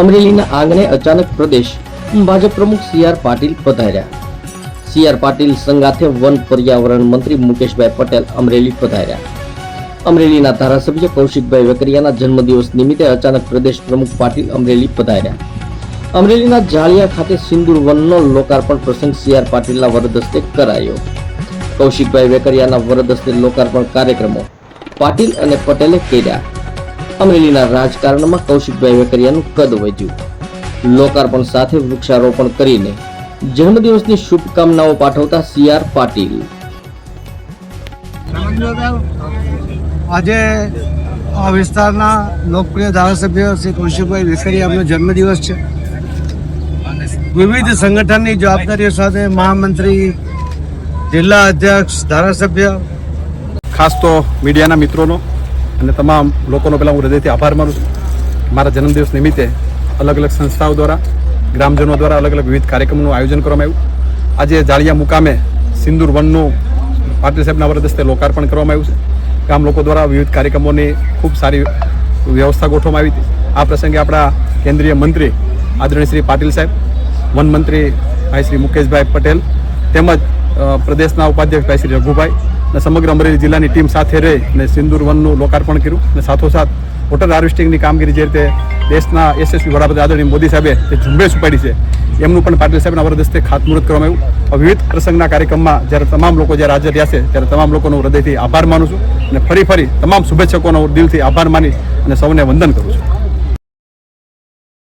અમરેલીના આંગણે અચાનક પ્રદેશ ભાજપ પ્રમુખ સી આર પાટીલ પધાર્યા. સી આર પાટીલ સંગાથે વન પર્યાવરણ મંત્રી મુકેશભાઈ પટેલ અમરેલી પધાર્યા. અમરેલીના ધારાસભ્ય કૌશિકભાઈ વેકરિયાના જન્મદિવસ નિમિત્તે અચાનક પ્રદેશ પ્રમુખ પાટીલ અમરેલી પધાર્યા. અમરેલીના જાળિયા ખાતે સિંદુર વનનો લોકાર્પણ પ્રસંગ સી આર પાટીલના વરદસ્તે કરાયો. કૌશિકભાઈ વેકરિયાના વરદસ્તે લોકાર્પણ કાર્યક્રમો પાટીલ અને પટેલે કર્યા. અમરેલીના રાજકારણમાં કૌશિકભાઈ વેકરિયાનું કદ વધ્યું. લોકાર્પણ સાથે વૃક્ષારોપણ કરીને જન્મદિવસની શુભકામનાઓ પાઠવતા સી આર પાટીલ. આજે આ વિસ્તારના લોકપ્રિય ધારાસભ્ય શ્રી કૌશિકભાઈ વેકરિયાનો જન્મદિવસ છે. વિવિધ સંગઠનની જવાબદારીઓ સાથે મહામંત્રી જિલ્લા અધ્યક્ષ ધારાસભ્ય. ખાસ તો મીડિયાના મિત્રોનો અને તમામ લોકોનો પહેલાં હું હૃદયથી આભાર માનું છું. મારા જન્મદિવસ નિમિત્તે અલગ અલગ સંસ્થાઓ દ્વારા, ગ્રામજનો દ્વારા અલગ અલગ વિવિધ કાર્યક્રમોનું આયોજન કરવામાં આવ્યું. આજે જાળિયા મુકામે સિંદૂર વનનું પાટીલ સાહેબના વરદસ્તે લોકાર્પણ કરવામાં આવ્યું છે. ગામ લોકો દ્વારા વિવિધ કાર્યક્રમોની ખૂબ સારી વ્યવસ્થા ગોઠવવામાં આવી હતી. આ પ્રસંગે આપણા કેન્દ્રીય મંત્રી આદરણીય શ્રી પાટીલ સાહેબ, વન મંત્રી ભાઈ શ્રી મુકેશભાઈ પટેલ તેમજ પ્રદેશના ઉપાધ્યક્ષ ભાઈ શ્રી રઘુભાઈ અને સમગ્ર અમરેલી જિલ્લાની ટીમ સાથે રહી અને સિંદૂર વનનું લોકાર્પણ કર્યું. અને સાથોસાથ વોટર હાર્વેસ્ટિંગની કામગીરી જે રીતે દેશના યશસ્વી વડાપ્રધાન આદરણીય મોદી સાહેબે જે ઝુંબેશ ઉપાડી છે, એમનું પણ પાટીલ સાહેબના વરદસ્તે ખાતમુહૂર્ત કરવામાં આવ્યું. વિવિધ પ્રસંગના કાર્યક્રમમાં જ્યારે તમામ લોકો જ્યારે હાજર રહ્યા છે ત્યારે તમામ લોકોનો હૃદયથી આભાર માનું છું. અને ફરી ફરી તમામ શુભેચ્છકોનો દિલથી આભાર માની અને સૌને વંદન કરું છું.